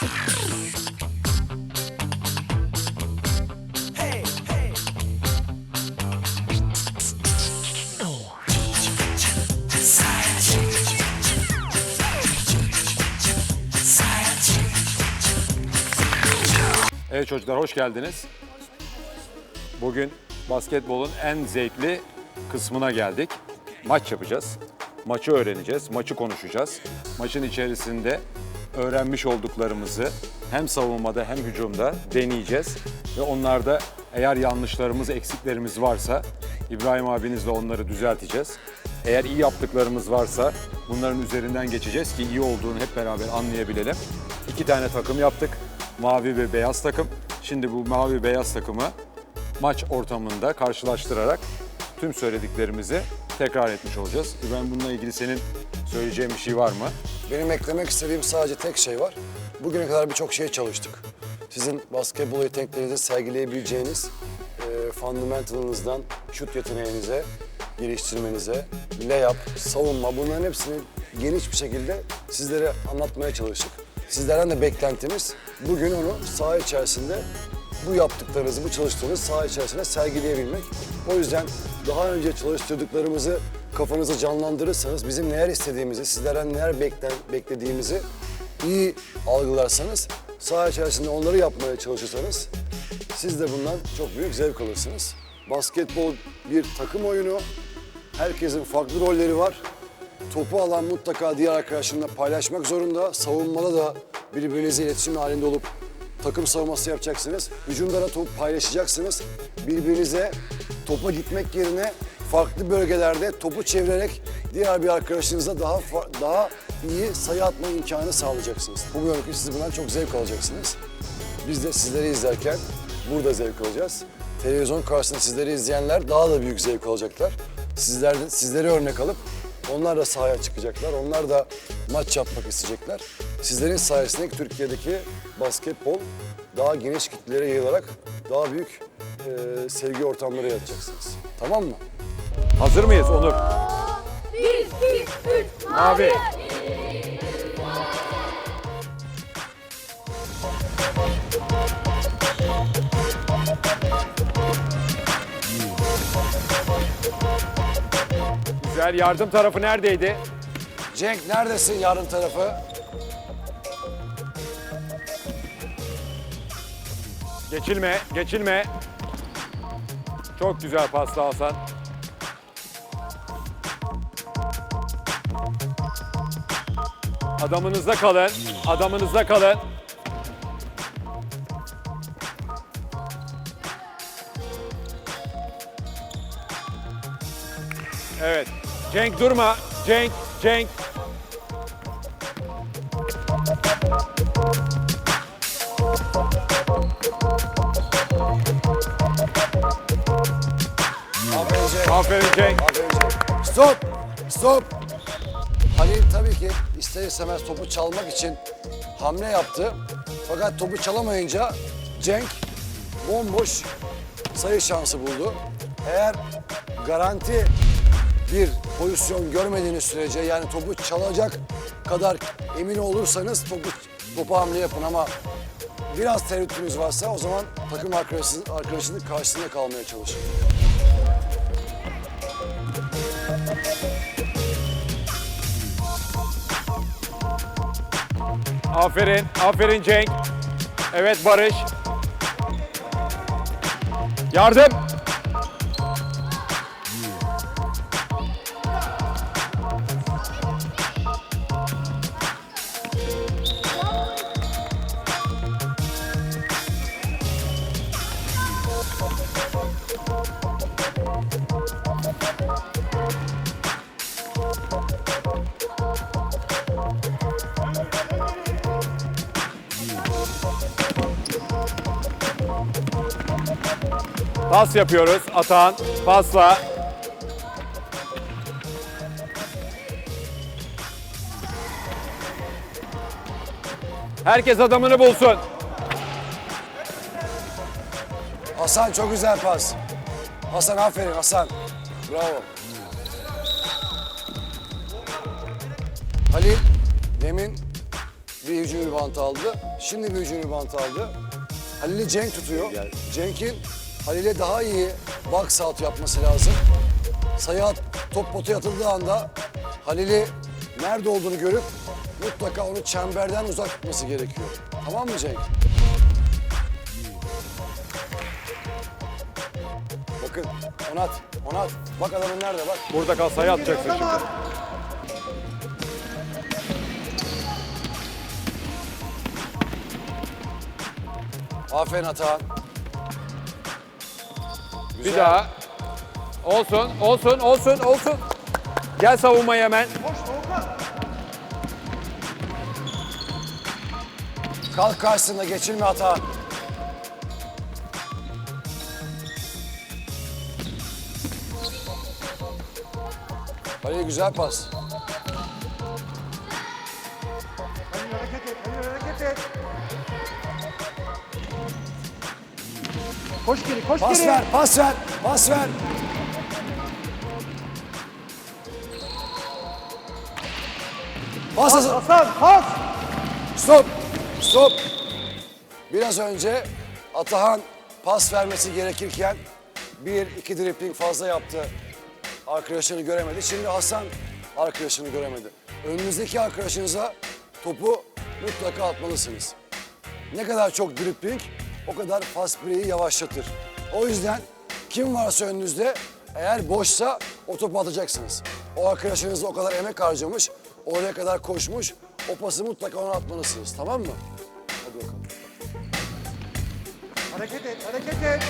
Evet çocuklar hoş geldiniz. Bugün basketbolun en zevkli kısmına geldik. Maç yapacağız. Maçı öğreneceğiz, maçı konuşacağız. Maçın içerisinde öğrenmiş olduklarımızı hem savunmada hem hücumda deneyeceğiz. Ve onlarda eğer yanlışlarımız, eksiklerimiz varsa İbrahim abinizle onları düzelteceğiz. Eğer iyi yaptıklarımız varsa bunların üzerinden geçeceğiz ki iyi olduğunu hep beraber anlayabilelim. İki tane takım yaptık. Mavi ve beyaz takım. Şimdi bu mavi beyaz takımı maç ortamında karşılaştırarak tüm söylediklerimizi tekrar etmiş olacağız. İbrahim bununla ilgili senin söyleyeceğin bir şey var mı? Benim eklemek istediğim sadece tek şey var. Bugüne kadar birçok şey çalıştık. Sizin basketbol yeteneklerinizi sergileyebileceğiniz e, fundamentalınızdan şut yeteneğinize, geliştirmenize, layup, savunma bunların hepsini geniş bir şekilde sizlere anlatmaya çalıştık. Sizlerden de beklentimiz bugün onu saha içerisinde bu yaptıklarınızı, bu çalıştığınız saha içerisinde sergileyebilmek. O yüzden daha önce çalıştırdıklarımızı kafanızı canlandırırsanız, bizim neler istediğimizi, sizlerden neler beklen, beklediğimizi iyi algılarsanız, saha içerisinde onları yapmaya çalışırsanız siz de bundan çok büyük zevk alırsınız. Basketbol bir takım oyunu. Herkesin farklı rolleri var. Topu alan mutlaka diğer arkadaşlarına paylaşmak zorunda. Savunmada da birbirinizle iletişim halinde olup takım savunması yapacaksınız. Hücumda da topu paylaşacaksınız. Birbirinize topa gitmek yerine farklı bölgelerde topu çevirerek diğer bir arkadaşınıza daha daha iyi sayı atma imkanı sağlayacaksınız. Umuyorum ki siz bundan çok zevk alacaksınız. Biz de sizleri izlerken burada zevk alacağız. Televizyon karşısında sizleri izleyenler daha da büyük zevk alacaklar. Sizler de, sizleri örnek alıp onlar da sahaya çıkacaklar. Onlar da maç yapmak isteyecekler. Sizlerin sayesinde Türkiye'deki basketbol daha geniş kitlelere yayılarak daha büyük e, sevgi ortamları yaratacaksınız. Tamam mı? Hazır mıyız Onur? Bir, iki, üç, Mavi. Güzel. Yardım tarafı neredeydi? Cenk neredesin yarın tarafı? Geçilme, geçilme. Çok güzel pasta Hasan. Adamınızda kalın, adamınızda kalın. Evet. Cenk durma. Cenk, Cenk. Aferin Cenk. Aferin Cenk. Stop! Stop! Halil tabii ki ister istemez topu çalmak için hamle yaptı. Fakat topu çalamayınca Cenk bomboş sayı şansı buldu. Eğer garanti bir pozisyon görmediğiniz sürece yani topu çalacak kadar emin olursanız topu topa hamle yapın ama biraz tereddütünüz varsa o zaman takım arkadaşınız, arkadaşının karşısında kalmaya çalışın. Aferin, aferin Cenk. Evet Barış. Yardım. Pas yapıyoruz. Atan, pasla. Herkes adamını bulsun. Hasan çok güzel pas. Hasan aferin Hasan. Bravo. Halil demin bir hücum ribant aldı. Şimdi bir hücum ribant aldı. Halil'i Cenk tutuyor. Cenk'in Halil'e daha iyi box out yapması lazım. Sayı at, top potaya atıldığı anda Halil'i nerede olduğunu görüp mutlaka onu çemberden uzak tutması gerekiyor. Tamam mı Cenk? Bakın Onat, Onat. Bak adamın nerede bak. Burada kal sayı atacaksın şimdi. Aferin Atahan. Bir daha. Olsun, olsun, olsun, olsun. Gel savunmaya hemen. Kalk karşısında geçirme Atahan. Halil güzel pas. Koş Pas geri. ver, pas ver, pas ver. Pas hazır. Hasan, pas. Stop, stop. Biraz önce Atahan pas vermesi gerekirken bir iki dripling fazla yaptı. Arkadaşını göremedi. Şimdi Hasan arkadaşını göremedi. Önünüzdeki arkadaşınıza topu mutlaka atmalısınız. Ne kadar çok dripling o kadar fast break'i yavaşlatır. O yüzden kim varsa önünüzde eğer boşsa o topu atacaksınız. O arkadaşınız da o kadar emek harcamış, oraya kadar koşmuş. O pası mutlaka ona atmalısınız. Tamam mı? Hadi bakalım. Hareket et, hareket et.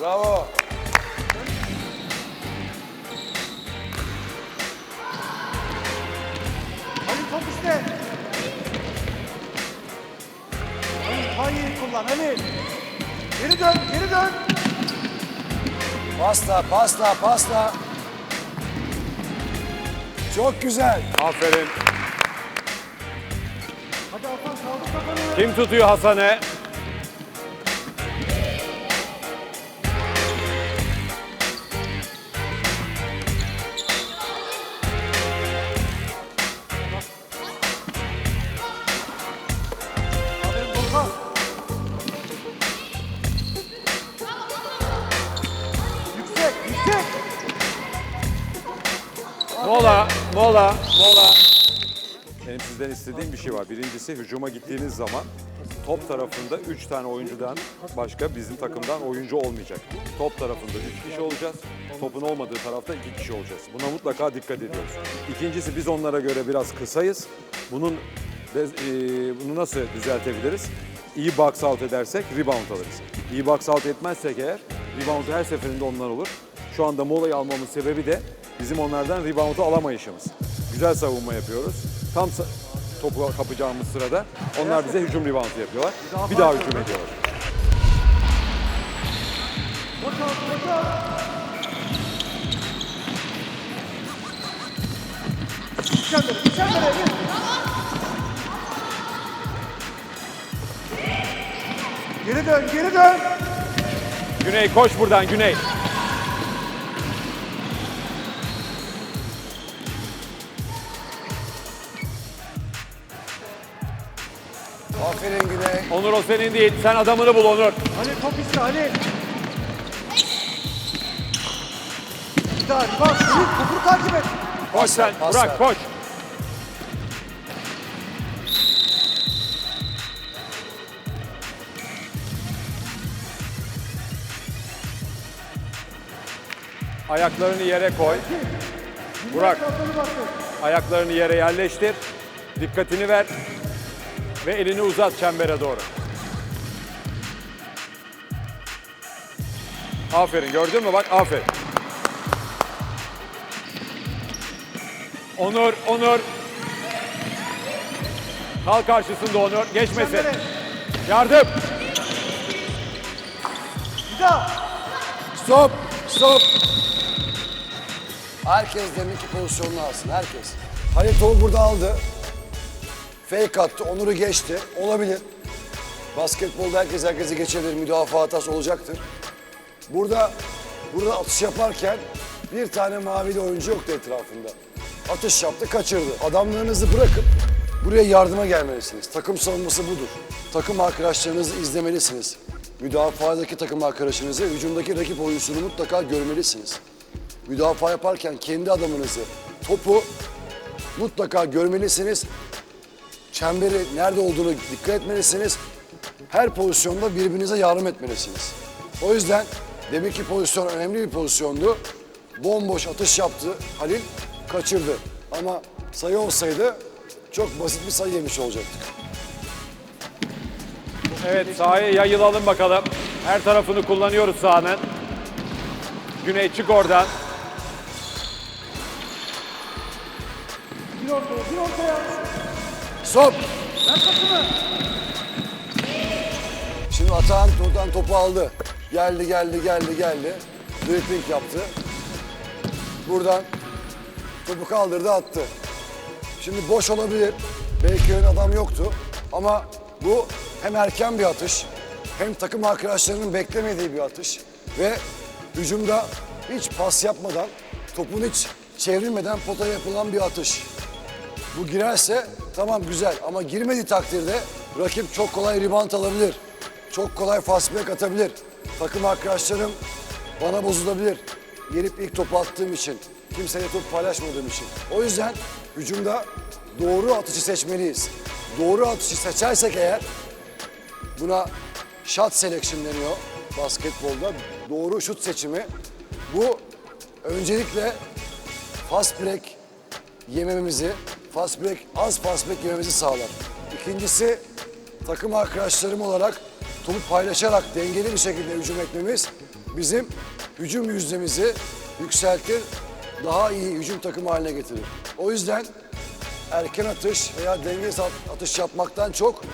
Bravo. Halil top iste. Hayır kullan Halil. Geri dön, geri dön. Pasla, pasla, pasla. Çok güzel. Aferin. Hadi Hasan kaldır kafanı. Kim tutuyor Hasan'ı? Mola, mola. Benim sizden istediğim bir şey var. Birincisi hücuma gittiğiniz zaman top tarafında 3 tane oyuncudan başka bizim takımdan oyuncu olmayacak. Top tarafında 3 kişi olacağız. Topun olmadığı tarafta 2 kişi olacağız. Buna mutlaka dikkat ediyoruz. İkincisi biz onlara göre biraz kısayız. Bunun e, bunu nasıl düzeltebiliriz? İyi box out edersek rebound alırız. İyi box out etmezsek eğer rebound her seferinde onlar olur. Şu anda molayı almamın sebebi de bizim onlardan reboundu alamayışımız. Güzel savunma yapıyoruz. Tam sa- topu kapacağımız sırada onlar bize hücum reboundu yapıyorlar. Bir daha hücum ediyorlar. İçeride, içeride. Geri dön, geri dön. Güney koş buradan Güney. Aferin Güney. Onur o senin değil. Sen adamını bul Onur. Halil top iste. Bir daha, bak, Halil topu takip et. Koş sen. pas Burak ver. koş. Ayaklarını yere koy. Burak ayaklarını yere yerleştir. Dikkatini ver. Ve elini uzat çembere doğru. Aferin gördün mü bak aferin. Onur, Onur. Kal karşısında Onur. Geçmesin. Yardım. Bir daha. Stop, stop. Herkes deminki pozisyonunu alsın, herkes. Halil topu burada aldı. Fake attı, Onur'u geçti. Olabilir. Basketbolda herkes herkesi geçebilir, müdafaa hatası olacaktır. Burada, burada atış yaparken bir tane mavili oyuncu yoktu etrafında. atış yaptı, kaçırdı. Adamlarınızı bırakıp buraya yardıma gelmelisiniz. Takım savunması budur. Takım arkadaşlarınızı izlemelisiniz. Müdafaadaki takım arkadaşınızı, hücumdaki rakip oyuncusunu mutlaka görmelisiniz. Müdafaa yaparken kendi adamınızı, topu mutlaka görmelisiniz. Çemberi nerede olduğunu dikkat etmelisiniz. Her pozisyonda birbirinize yardım etmelisiniz. O yüzden demek ki pozisyon önemli bir pozisyondu. Bomboş atış yaptı Halil, kaçırdı. Ama sayı olsaydı çok basit bir sayı yemiş olacaktık. Evet sahaya yayılalım bakalım. Her tarafını kullanıyoruz sahanın. Güney çık oradan. Bir ortaya, bir ortaya. Stop! Ver pasını. Şimdi Atahan buradan topu aldı. Geldi, geldi, geldi, geldi. Dribbling yaptı. Buradan topu kaldırdı, attı. Şimdi boş olabilir. Belki ön adam yoktu. Ama bu hem erken bir atış, hem takım arkadaşlarının beklemediği bir atış. Ve hücumda hiç pas yapmadan, topun hiç çevrilmeden potaya yapılan bir atış. Bu girerse tamam güzel ama girmediği takdirde rakip çok kolay rebound alabilir. Çok kolay fast break atabilir. Takım arkadaşlarım bana bozulabilir. Gelip ilk topu attığım için, kimseyle top paylaşmadığım için. O yüzden hücumda doğru atışı seçmeliyiz. Doğru atışı seçersek eğer buna shot selection deniyor basketbolda. Doğru şut seçimi. Bu öncelikle fast break yemememizi, fast break, az fast break yememizi sağlar. İkincisi takım arkadaşlarım olarak topu paylaşarak dengeli bir şekilde hücum etmemiz bizim hücum yüzdemizi yükseltir, daha iyi hücum takımı haline getirir. O yüzden erken atış veya dengesiz at- atış yapmaktan çok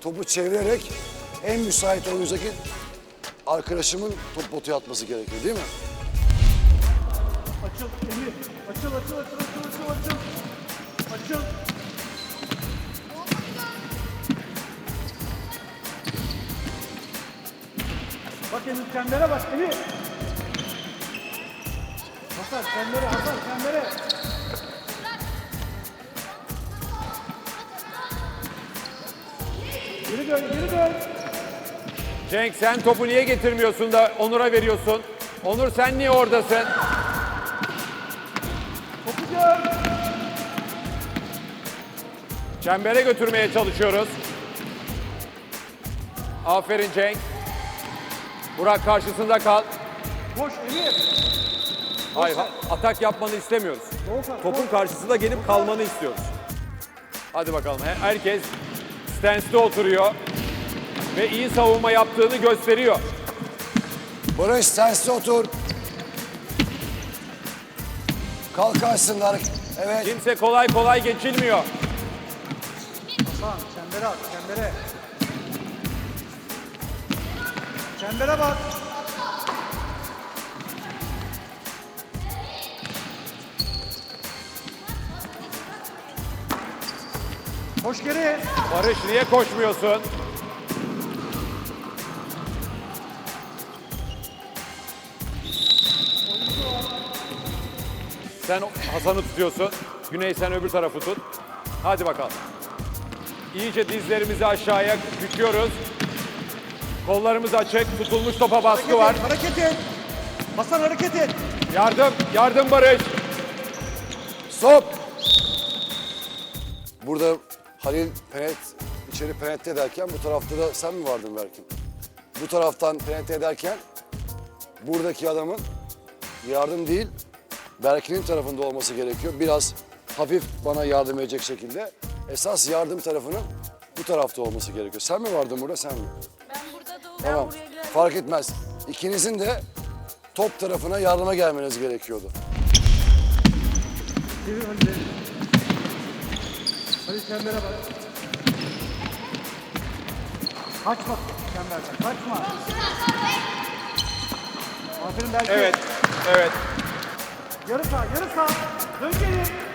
topu çevirerek en müsait oyuncuzdaki arkadaşımın top potaya atması gerekiyor değil mi? Açıl Emir. Açıl, açıl, açıl, açıl, açıl, açıl. Açıl. Bak Emir çembere bak Emir. Hasan çembere, Hasan çembere. Geri dön, geri dön. Cenk sen topu niye getirmiyorsun da Onur'a veriyorsun? Onur sen niye oradasın? Çembere götürmeye çalışıyoruz. Aferin Cenk. Burak karşısında kal. Koş Emir. Hayır, ha- atak yapmanı istemiyoruz. Topun karşısında gelip kalmanı istiyoruz. Hadi bakalım. He- Herkes stance'de oturuyor ve iyi savunma yaptığını gösteriyor. Barış sensiz otur. Kalk karşısında. Evet. Kimse kolay kolay geçilmiyor. Hasan çembere at, çembere. Çembere bak. Koş geri. Barış niye koşmuyorsun? Sen Hasan'ı tutuyorsun. Güney sen öbür tarafı tut. Hadi bakalım. İyice dizlerimizi aşağıya büküyoruz. Kollarımız açık. Tutulmuş topa baskı var. Hareket et. Hasan hareket et. Yardım, yardım Barış. Stop. Burada Halil penet, içeri penetre ederken bu tarafta da sen mi vardın Berkin? Bu taraftan penetre ederken buradaki adamın yardım değil Berkin'in tarafında olması gerekiyor. Biraz hafif bana yardım edecek şekilde. Esas yardım tarafının bu tarafta olması gerekiyor. Sen mi vardın burada sen mi? Ben burada da Tamam. Fark etmez. İkinizin de top tarafına yardıma gelmeniz gerekiyordu. Çevir Halil'i. Halil çembere bak. Kaçma çemberden, kaçma. Aferin Berke. Evet, evet. Yarı sağ, yarı sağ. Dön geri.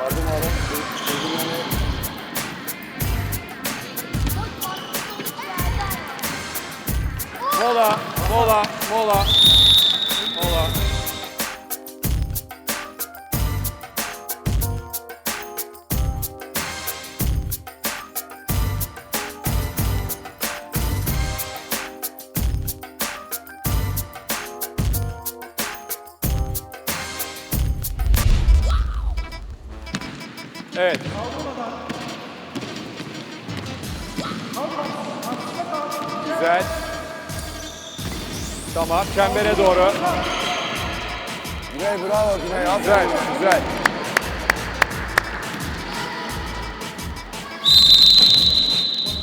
Yardım alın. Yardım yani Mola, mola, mola. Mola. Çembere doğru. Güney bravo Güney. Güzel, güzel.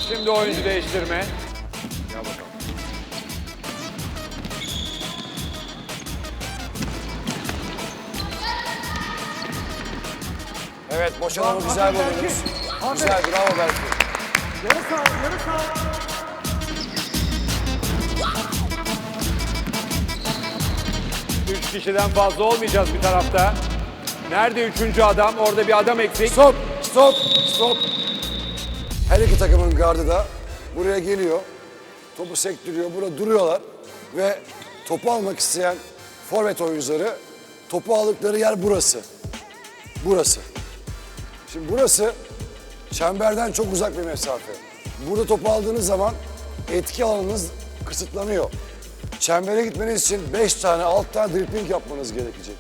Şimdi oyuncu değiştirme. Gel bakalım. Evet boş alanı güzel buluyoruz. Güzel bravo Berke. Yarı sağ, yarı sağ. Kişiden fazla olmayacağız bir tarafta. Nerede üçüncü adam? Orada bir adam eksik. Stop, stop, stop. Her iki takımın gardı da buraya geliyor. Topu sektiriyor, burada duruyorlar. Ve topu almak isteyen forvet oyuncuları topu aldıkları yer burası. Burası. Şimdi burası çemberden çok uzak bir mesafe. Burada topu aldığınız zaman etki alanınız kısıtlanıyor. Çembere gitmeniz için 5 tane, 6 tane dribbling yapmanız gerekecek.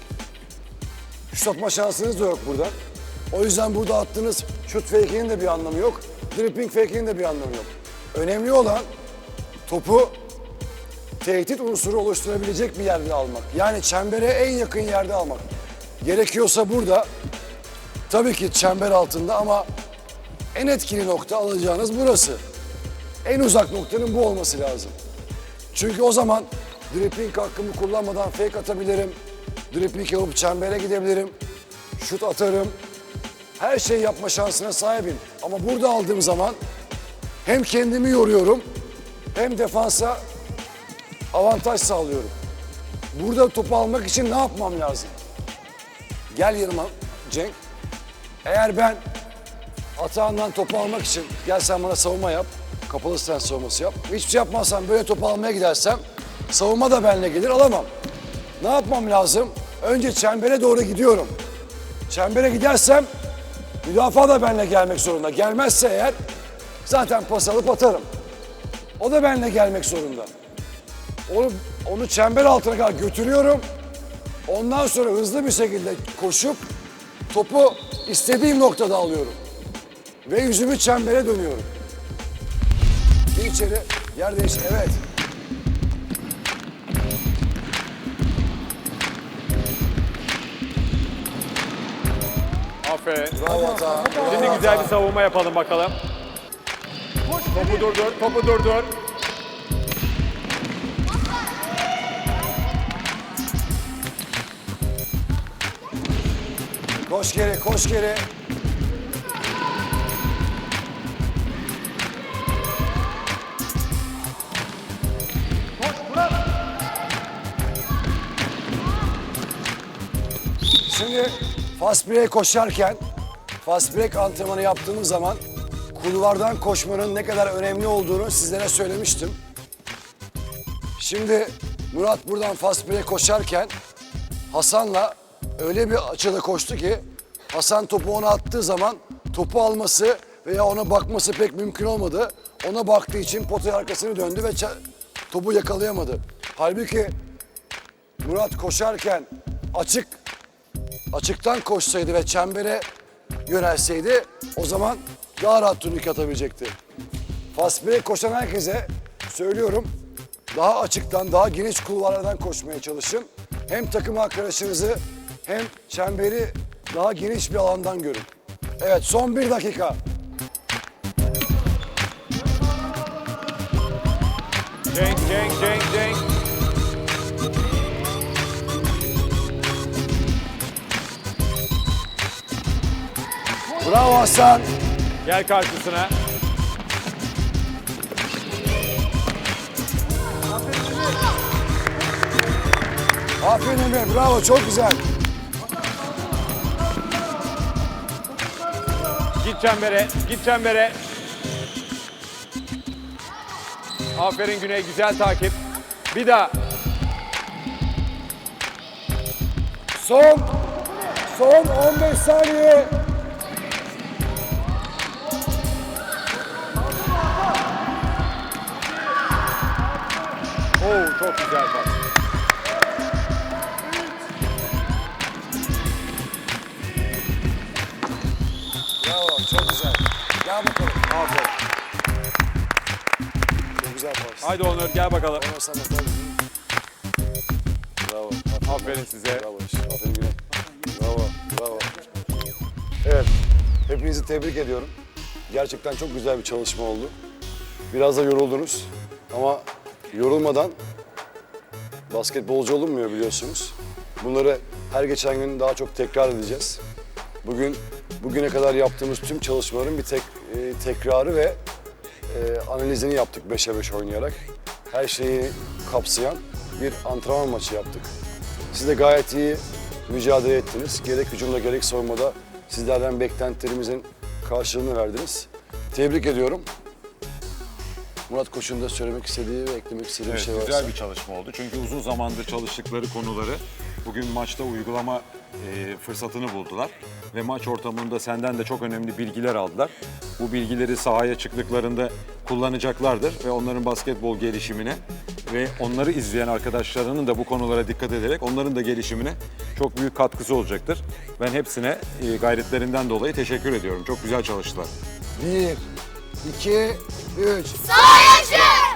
Şut atma şansınız da yok burada. O yüzden burada attığınız şut fake'inin de bir anlamı yok. Dribbling fake'inin de bir anlamı yok. Önemli olan topu tehdit unsuru oluşturabilecek bir yerde almak. Yani çembere en yakın yerde almak. Gerekiyorsa burada tabii ki çember altında ama en etkili nokta alacağınız burası. En uzak noktanın bu olması lazım. Çünkü o zaman dribbling hakkımı kullanmadan fake atabilirim. Dribbling yapıp çembere gidebilirim. Şut atarım. Her şeyi yapma şansına sahibim. Ama burada aldığım zaman hem kendimi yoruyorum hem defansa avantaj sağlıyorum. Burada topu almak için ne yapmam lazım? Gel yanıma Cenk. Eğer ben atağından topu almak için gel sen bana savunma yap. Kapalı stand savunması yap. Hiçbir şey yapmazsam böyle topu almaya gidersem savunma da benimle gelir alamam. Ne yapmam lazım? Önce çembere doğru gidiyorum. Çembere gidersem müdafaa da benimle gelmek zorunda. Gelmezse eğer zaten pas alıp atarım. O da benimle gelmek zorunda. Onu, onu çember altına kadar götürüyorum. Ondan sonra hızlı bir şekilde koşup topu istediğim noktada alıyorum. Ve yüzümü çembere dönüyorum. Bir içeri, yer değiştir. Evet. Aferin. Bravo hata. Şimdi güzel bir savunma yapalım bakalım. Topu durdur, topu durdur. Koş geri, koş geri. Şimdi fast break koşarken, fast break antrenmanı yaptığımız zaman kulvardan koşmanın ne kadar önemli olduğunu sizlere söylemiştim. Şimdi Murat buradan fast break koşarken Hasan'la öyle bir açıda koştu ki Hasan topu ona attığı zaman topu alması veya ona bakması pek mümkün olmadı. Ona baktığı için potaya arkasını döndü ve topu yakalayamadı. Halbuki Murat koşarken açık açıktan koşsaydı ve çembere yönelseydi o zaman daha rahat turnike atabilecekti. Fast break koşan herkese söylüyorum daha açıktan, daha geniş kulvarlardan koşmaya çalışın. Hem takım arkadaşınızı hem çemberi daha geniş bir alandan görün. Evet son bir dakika. Cenk, Cenk, Cenk, Cenk. Bravo Hasan. Gel karşısına. Aferin Emre, bravo çok güzel. Git çembere, git çembere. Aferin Güney, güzel takip. Bir daha. Son, son 15 saniye. Çok güzel. Gel bakalım. Aferin. Çok güzel pas. Haydi Onur gel bakalım. Onur bakar mısın? Bravo. Aferin size. Bravo. Aferin Güney. Bravo. Bravo. Evet. Hepinizi tebrik ediyorum. Gerçekten çok güzel bir çalışma oldu. Biraz da yoruldunuz. Ama yorulmadan basketbolcu olunmuyor biliyorsunuz. Bunları her geçen gün daha çok tekrar edeceğiz. Bugün bugüne kadar yaptığımız tüm çalışmaların bir tek e, tekrarı ve e, analizini yaptık 5'e 5 oynayarak. Her şeyi kapsayan bir antrenman maçı yaptık. Siz de gayet iyi mücadele ettiniz. Gerek hücumda gerek savunmada sizlerden beklentilerimizin karşılığını verdiniz. Tebrik ediyorum. Murat Koç'un da söylemek istediği ve eklemek istediği bir şey varsa. güzel bir çalışma oldu. Çünkü uzun zamandır çalıştıkları konuları bugün maçta uygulama e, fırsatını buldular. Ve maç ortamında senden de çok önemli bilgiler aldılar. Bu bilgileri sahaya çıktıklarında kullanacaklardır ve onların basketbol gelişimine ve onları izleyen arkadaşlarının da bu konulara dikkat ederek onların da gelişimine çok büyük katkısı olacaktır. Ben hepsine e, gayretlerinden dolayı teşekkür ediyorum. Çok güzel çalıştılar. Bir, iki, üç. Sahaya çık!